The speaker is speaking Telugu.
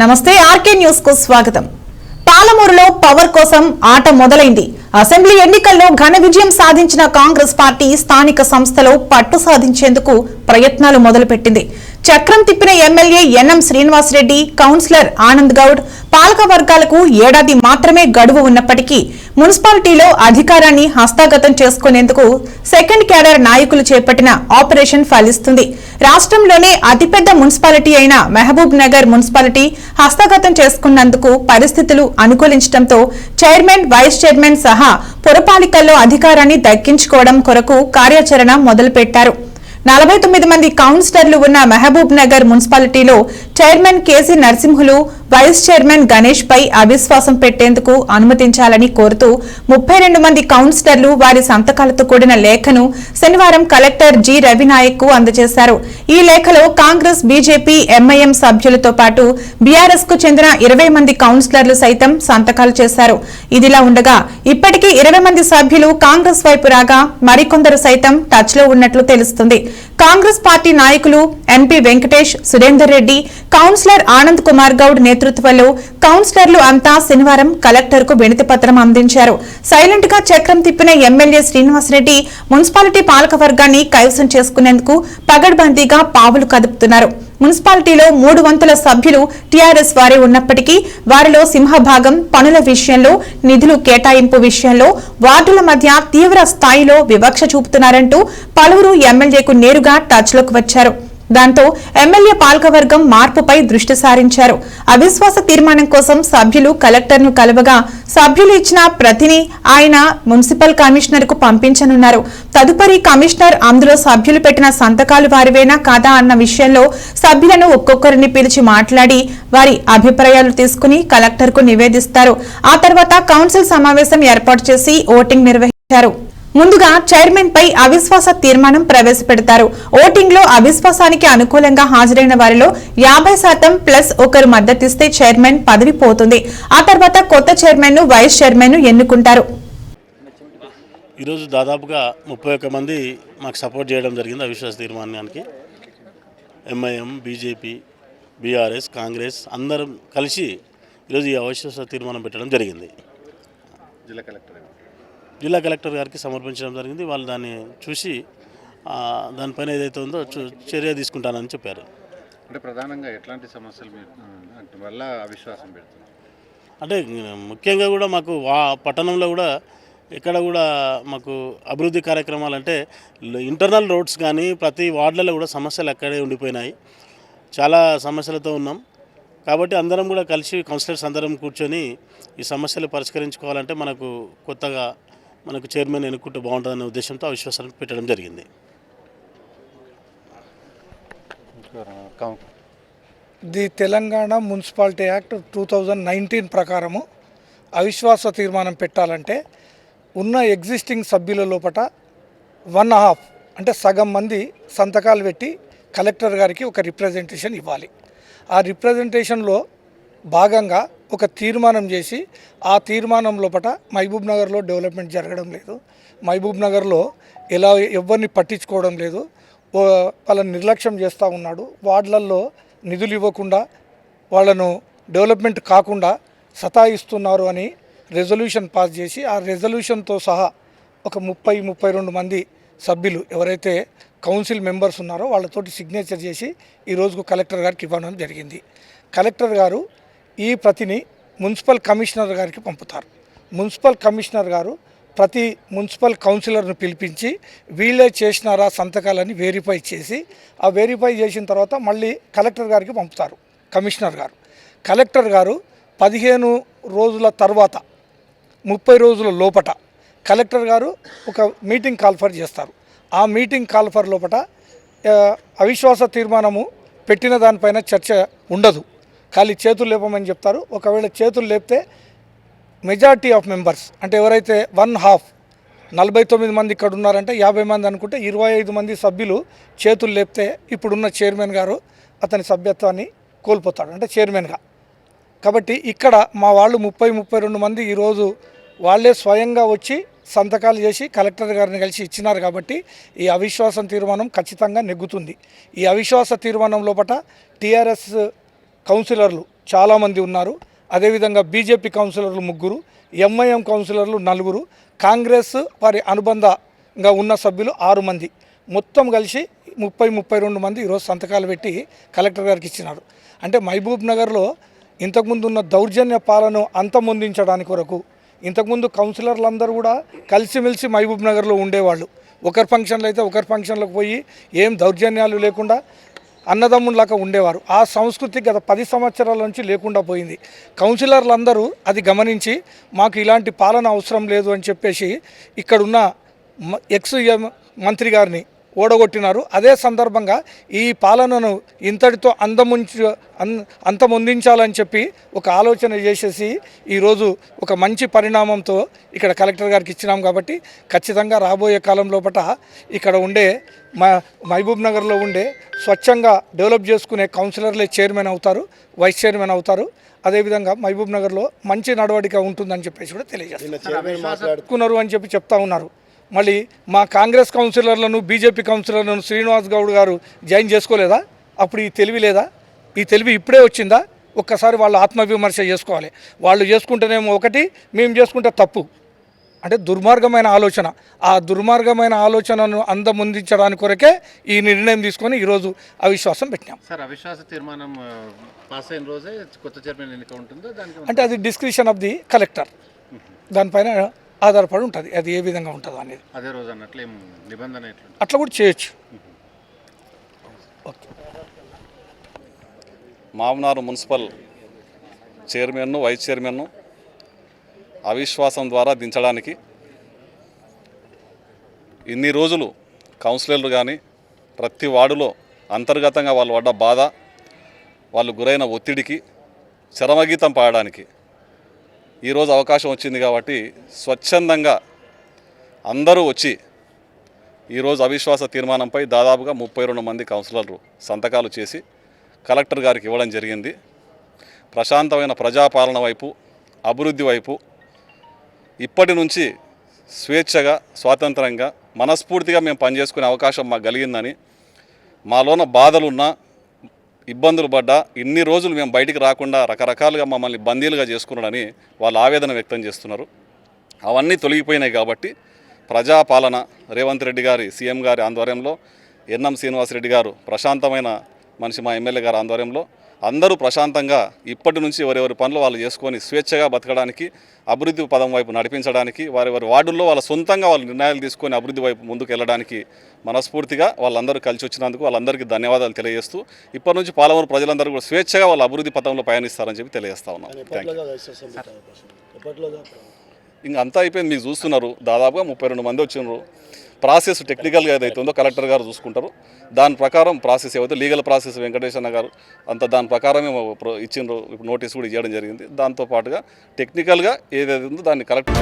నమస్తే ఆర్కే న్యూస్కు స్వాగతం. పాలమూరులో పవర్ కోసం ఆట మొదలైంది. అసెంబ్లీ ఎన్నికల్లో ఘన విజయం సాధించిన కాంగ్రెస్ పార్టీ స్థానిక సంస్థలో పట్టు సాధించేందుకు ప్రయత్నాలు మొదలుపెట్టింది. చక్రం తిప్పిన MLA NM Srinivasareddy councillor Anand Goud పాలక వర్గాలకు ఏడాది మాత్రమే గడువు ఉన్నప్పటికీ మున్సిపాలిటీలో అధికారాన్ని హస్తాగతం చేసుకునేందుకు సెకండ్ క్యాడర్ నాయకులు చేపట్టిన ఆపరేషన్ ఫలిస్తుంది. రాష్ట్రంలోనే అతిపెద్ద మున్సిపాలిటీ అయిన మహబూబ్ నగర్ మున్సిపాలిటీ హస్తగతం చేసుకున్నందుకు పరిస్థితులు అనుకూలించడంతో చైర్మన్ వైస్ చైర్మన్ సహా పురపాలికల్లో అధికారాన్ని దక్కించుకోవడం కొరకు కార్యాచరణ మొదలుపెట్టారు. నలభై తొమ్మిది మంది కౌన్సిలర్లు ఉన్న మహబూబ్ నగర్ మున్సిపాలిటీలో chairman KC Narasimhulu vice chairman Ganesh పై అవిశ్వాసం పెట్టేందుకు అనుమతించాలని కోరుతూ ముప్పై రెండు మంది కౌన్సిలర్లు వారి సంతకాలతో కూడిన లేఖను శనివారం కలెక్టర్ జి. రవినాయక్కు అందజేశారు. ఈ లేఖలో కాంగ్రెస్ బీజేపీ ఎంఐఎం సభ్యులతో పాటు బీఆర్ఎస్కు చెందిన ఇరవై మంది కౌన్సిలర్లు సైతం సంతకాలు చేశారు. ఇదిలా ఉండగా ఇప్పటికీ ఇరవై మంది సభ్యులు కాంగ్రెస్ వైపు రాగా మరికొందరు సైతం టచ్లో ఉన్నట్లు తెలుస్తుంది. కాంగ్రెస్ పార్టీ నాయకులు ఎంపీ వెంకటేష్ సురేందర్ రెడ్డి కౌన్సిలర్ ఆనంద్ కుమార్ గౌడ్ నేతృత్వంలో కౌన్సిలర్లు అంతా శనివారం కలెక్టర్కు పత్రం అందించారు. సైలెంట్గా చక్రం తిప్పిన ఎమ్మెల్యే శ్రీనివాసరెడ్డి మున్సిపాలిటీ పాలకవర్గాన్ని కైవసం చేసుకునేందుకు పగడ్బందీగా పావులు కదుపుతున్నారు. మున్సిపాలిటీలో మూడు వంతుల సభ్యులు టీఆర్ఎస్ వారే ఉన్నప్పటికీ వారిలో సింహభాగం పనుల విషయంలో నిధులు కేటాయింపు విషయంలో వార్డుల మధ్య తీవ్ర స్థాయిలో వివక్ష చూపుతున్నారంటూ పలువురు ఎమ్మెల్యేకు నేరుగా టచ్లోకి వచ్చారు. దాంతో ఎమ్మెల్యే పాలకవర్గం మార్పుపై దృష్టి సారించారు. అవిశ్వాస తీర్మానం కోసం సభ్యులు కలెక్టర్ను కలవగా సభ్యులు ఇచ్చిన ప్రతిని ఆయన మున్సిపల్ కమిషనర్కు పంపించనున్నారు. తదుపరి కమిషనర్ అందులో సభ్యులు పెట్టిన సంతకాలు వారివేనా కాదా అన్న విషయంలో సభ్యులను ఒక్కొక్కరిని పిలిచి మాట్లాడి వారి అభిప్రాయాలు తీసుకుని కలెక్టర్కు నివేదిస్తారు. ఆ తర్వాత కౌన్సిల్ సమావేశం ఏర్పాటు చేసి ఓటింగ్ నిర్వహించారు. ముందుగా చైర్మన్ పై అవిశ్వాస తీర్మానం ప్రవేశపెడతారు. ఓటింగ్లో అవిశ్వాసానికి అనుకూలంగా హాజరైన వారిలో యాభై శాతం ప్లస్ ఒకరు మద్దతిస్తే చైర్మన్ పదవి పోతుంది. ఆ తర్వాత కొత్త చైర్మన్ను వైస్ చైర్మన్ను ఎన్నుకుంటారు. ఈరోజు దాదాపుగా ముప్పై ఒక్క మంది మాకు సపోర్ట్ చేయడం జరిగింది అవిశ్వాస తీర్మానానికి. ఎంఐఎం బీజేపీ బీఆర్ఎస్ కాంగ్రెస్ అందరం కలిసి ఈరోజు ఈ అవిశ్వాస తీర్మానం పెట్టడం జరిగింది. జిల్లా కలెక్టర్ జిల్లా కలెక్టర్ గారికి సమర్పించడం జరిగింది. వాళ్ళు దాన్ని చూసి దానిపైన ఏదైతే ఉందో చర్య తీసుకుంటానని చెప్పారు. అంటే ప్రధానంగా ఎట్లాంటి సమస్యలు వల్ల అవిశ్వాసం పెడుతుంది అంటే ముఖ్యంగా కూడా మాకు వా పట్టణంలో కూడా ఎక్కడ కూడా మాకు అభివృద్ధి కార్యక్రమాలు అంటే ఇంటర్నల్ రోడ్స్ కానీ ప్రతి వార్డులలో కూడా సమస్యలు అక్కడే ఉండిపోయినాయి. చాలా సమస్యలతో ఉన్నాం. కాబట్టి అందరం కూడా కలిసి కౌన్సిలర్స్ అందరం కూర్చొని ఈ సమస్యలు పరిష్కరించుకోవాలంటే మనకు కొత్తగా మనకు చైర్మన్ ఎన్నుకుంటే బాగుంటుందనే ఉద్దేశంతో అవిశ్వాసాన్ని పెట్టడం జరిగింది. The Telangana municipality act two thousand nineteen ప్రకారము అవిశ్వాస తీర్మానం పెట్టాలంటే ఉన్న ఎగ్జిస్టింగ్ సభ్యుల లోపట వన్ హాఫ్ అంటే సగం మంది సంతకాలు పెట్టి కలెక్టర్ గారికి ఒక రిప్రజెంటేషన్ ఇవ్వాలి. ఆ రిప్రజెంటేషన్లో భాగంగా ఒక తీర్మానం చేసి ఆ తీర్మానం లోపల మహబూబ్ నగర్లో డెవలప్మెంట్ జరగడం లేదు. మహబూబ్ నగర్లో ఎలా ఎవరిని పట్టించుకోవడం లేదు. వాళ్ళని నిర్లక్ష్యం చేస్తూ ఉన్నాడు. వార్డులలో నిధులు ఇవ్వకుండా వాళ్ళను డెవలప్మెంట్ కాకుండా సతాయిస్తున్నారు అని రెజల్యూషన్ పాస్ చేసి ఆ రెజల్యూషన్తో సహా ఒక ముప్పై ముప్పై రెండు మంది సభ్యులు ఎవరైతే కౌన్సిల్ మెంబర్స్ ఉన్నారో వాళ్ళతోటి సిగ్నేచర్ చేసి ఈరోజుకు కలెక్టర్ గారికి ఇవ్వడం జరిగింది. కలెక్టర్ గారు ఈ ప్రతిని మున్సిపల్ కమిషనర్ గారికి పంపుతారు. మున్సిపల్ కమిషనర్ గారు ప్రతి మున్సిపల్ కౌన్సిలర్ను పిలిపించి వీళ్ళే చేసినారా సంతకాలని వెరిఫై చేసి ఆ వెరిఫై చేసిన తర్వాత మళ్ళీ కలెక్టర్ గారికి పంపుతారు కమిషనర్ గారు. కలెక్టర్ గారు పదిహేను రోజుల తర్వాత ముప్పై రోజుల లోపట కలెక్టర్ గారు ఒక మీటింగ్ కాల్ఫర్ చేస్తారు. ఆ మీటింగ్ కాల్ఫర్ లోపట అవిశ్వాస తీర్మానము పెట్టిన దానిపైన చర్చ ఉండదు. ఖాళీ చేతులు లేపమని చెప్తారు. ఒకవేళ చేతులు లేపితే మెజార్టీ ఆఫ్ మెంబర్స్ అంటే ఎవరైతే వన్ హాఫ్ నలభై తొమ్మిది మంది ఇక్కడ ఉన్నారంటే యాభై మంది అనుకుంటే ఇరవై ఐదు మంది సభ్యులు చేతులు లేపితే ఇప్పుడున్న చైర్మన్ గారు అతని సభ్యత్వాన్ని కోల్పోతాడు అంటే చైర్మన్గా కాబట్టి ఇక్కడ మా వాళ్ళు ముప్పై ముప్పై రెండు మంది ఈరోజు వాళ్ళే స్వయంగా వచ్చి సంతకాలు చేసి కలెక్టర్ గారిని కలిసి ఇచ్చినారు కాబట్టి ఈ అవిశ్వాసం తీర్మానం ఖచ్చితంగా నెగ్గుతుంది. ఈ అవిశ్వాస తీర్మానం లోపల టీఆర్ఎస్ కౌన్సిలర్లు చాలామంది ఉన్నారు. అదేవిధంగా బీజేపీ కౌన్సిలర్లు ముగ్గురు ఎంఐఎం కౌన్సిలర్లు నలుగురు కాంగ్రెస్ వారి అనుబంధంగా ఉన్న సభ్యులు ఆరు మంది. మొత్తం కలిసి ముప్పై ముప్పై రెండు మంది ఈరోజు సంతకాలు పెట్టి కలెక్టర్ గారికి ఇచ్చినారు. అంటే మహబూబ్ నగర్లో ఇంతకుముందు ఉన్న దౌర్జన్య పాలన అంతమొందించడానికి కొరకు ఇంతకుముందు కౌన్సిలర్లు అందరూ కూడా కలిసిమెలిసి మహబూబ్ నగర్లో ఉండేవాళ్ళు. ఒకరి ఫంక్షన్లు అయితే ఒకరి ఫంక్షన్లకు పోయి ఏం దౌర్జన్యాలు లేకుండా అన్నదమ్ముల్లాగా ఉండేవారు. ఆ సంస్కృతి గత పది సంవత్సరాల నుంచి లేకుండా పోయింది. కౌన్సిలర్లు అందరూ అది గమనించి మాకు ఇలాంటి పాలన అవసరం లేదు అని చెప్పేసి ఇక్కడున్న మ- ఎక్స్ ఎం- మంత్రి గారిని ఓడగొట్టినారు. అదే సందర్భంగా ఈ పాలనను ఇంతటితో అందముంచ అంతమొందించాలని చెప్పి ఒక ఆలోచన చేసేసి ఈరోజు ఒక మంచి పరిణామంతో ఇక్కడ కలెక్టర్ గారికి ఇచ్చినాం కాబట్టి ఖచ్చితంగా రాబోయే కాలం లోపల ఇక్కడ ఉండే మహబూబ్ నగర్లో ఉండే స్వచ్ఛంగా డెవలప్ చేసుకునే కౌన్సిలర్లే చైర్మన్ అవుతారు వైస్ చైర్మన్ అవుతారు. అదేవిధంగా మహబూబ్ నగర్లో మంచి నడవడిక ఉంటుందని చెప్పేసి కూడా తెలియజేస్తున్నారు. అని చెప్పి చెప్తా ఉన్నారు. మళ్ళీ మా కాంగ్రెస్ కౌన్సిలర్లను బీజేపీ కౌన్సిలర్లను శ్రీనివాస్ గౌడ్ గారు జాయిన్ చేసుకోలేదా? అప్పుడు ఈ తెలివి లేదా? ఈ తెలివి ఇప్పుడే వచ్చిందా? ఒక్కసారి వాళ్ళు ఆత్మవిమర్శ చేసుకోవాలి. వాళ్ళు చేసుకుంటేనేమో ఒకటి మేము చేసుకుంటే తప్పు. అంటే దుర్మార్గమైన ఆలోచన. ఆ దుర్మార్గమైన ఆలోచనను అందముందించడానికి కొరకే ఈ నిర్ణయం తీసుకొని ఈరోజు అవిశ్వాసం పెట్టినాం. సార్ అవిశ్వాస తీర్మానం పాస్ అయిన రోజే కొత్త చైర్మన్ ఎన్నిక ఉంటుందో అంటే అది డిస్క్రిప్షన్ ఆఫ్ ది కలెక్టర్. దానిపైన ఆధారపడి ఉంటుంది. అది ఏ విధంగా ఉంటుందో అనేది. అదే రోజు అన్నట్లు ఏం నిబంధన అట్లా కూడా చేయొచ్చు. మామనారు మున్సిపల్ చైర్మన్ను వైస్ చైర్మన్ను అవిశ్వాసం ద్వారా దించడానికి ఇన్ని రోజులు కౌన్సిలర్లు కానీ ప్రతి వార్డులో అంతర్గతంగా వాళ్ళు పడ్డ బాధ వాళ్ళు గురైన ఒత్తిడికి చరమగీతం పాడడానికి ఈరోజు అవకాశం వచ్చింది కాబట్టి స్వచ్ఛందంగా అందరూ వచ్చి ఈరోజు అవిశ్వాస తీర్మానంపై దాదాపుగా ముప్పై రెండు మంది కౌన్సిలర్లు సంతకాలు చేసి కలెక్టర్ గారికి ఇవ్వడం జరిగింది. ప్రశాంతమైన ప్రజాపాలన వైపు అభివృద్ధి వైపు ఇప్పటి నుంచి స్వేచ్ఛగా స్వాతంత్రంగా మనస్ఫూర్తిగా మేము పనిచేసుకునే అవకాశం మాకు కలిగిందని మాలోన బాధలున్నా ఇబ్బందులు పడ్డా ఇన్ని రోజులు మేము బయటికి రాకుండా రకరకాలుగా మమ్మల్ని బందీలుగా చేసుకున్నాడని వాళ్ళు ఆవేదన వ్యక్తం చేస్తున్నారు. అవన్నీ తొలగిపోయినాయి కాబట్టి ప్రజాపాలన రేవంత్ రెడ్డి గారి సీఎం గారి ఆధ్వర్యంలో ఎన్ఎం శ్రీనివాసరెడ్డి గారు ప్రశాంతమైన మనిషి మా ఎమ్మెల్యే గారి ఆధ్వర్యంలో అందరూ ప్రశాంతంగా ఇప్పటి నుంచి ఎవరెవరి పనులు వాళ్ళు చేసుకొని స్వేచ్ఛగా బతకడానికి అభివృద్ధి పదం వైపు నడిపించడానికి వారి వారి వార్డుల్లో వాళ్ళ సొంతంగా వాళ్ళు నిర్ణయాలు తీసుకొని అభివృద్ధి వైపు ముందుకు వెళ్ళడానికి మనస్ఫూర్తిగా వాళ్ళందరూ కలిసి వచ్చినందుకు వాళ్ళందరికీ ధన్యవాదాలు తెలియజేస్తూ ఇప్పటి నుంచి పాలమూరు ప్రజలందరూ కూడా స్వేచ్ఛగా వాళ్ళ అభివృద్ధి పథంలో పయనిస్తారని చెప్పి తెలియజేస్తా ఉన్నాం. థ్యాంక్ యూ ఇంకా అంతా అయిపోయింది మీకు చూస్తున్నారు. దాదాపుగా ముప్పై రెండు మంది వచ్చినారు ప్రాసెస్ టెక్నికల్గా ఏదైతే ఉందో కలెక్టర్ గారు చూసుకుంటారు. దాని ప్రకారం ప్రాసెస్ ఏవైతే లీగల్ ప్రాసెస్ వెంకటేశ్వర గారు అంత దాని ప్రకారమే ఇచ్చిన ఇచ్చిండ్రు. ఇప్పుడు నోటీస్ కూడా ఇవ్వడం జరిగింది. దాంతో పాటుగా టెక్నికల్గా ఏదైతే ఉందో దాన్ని కలెక్టర్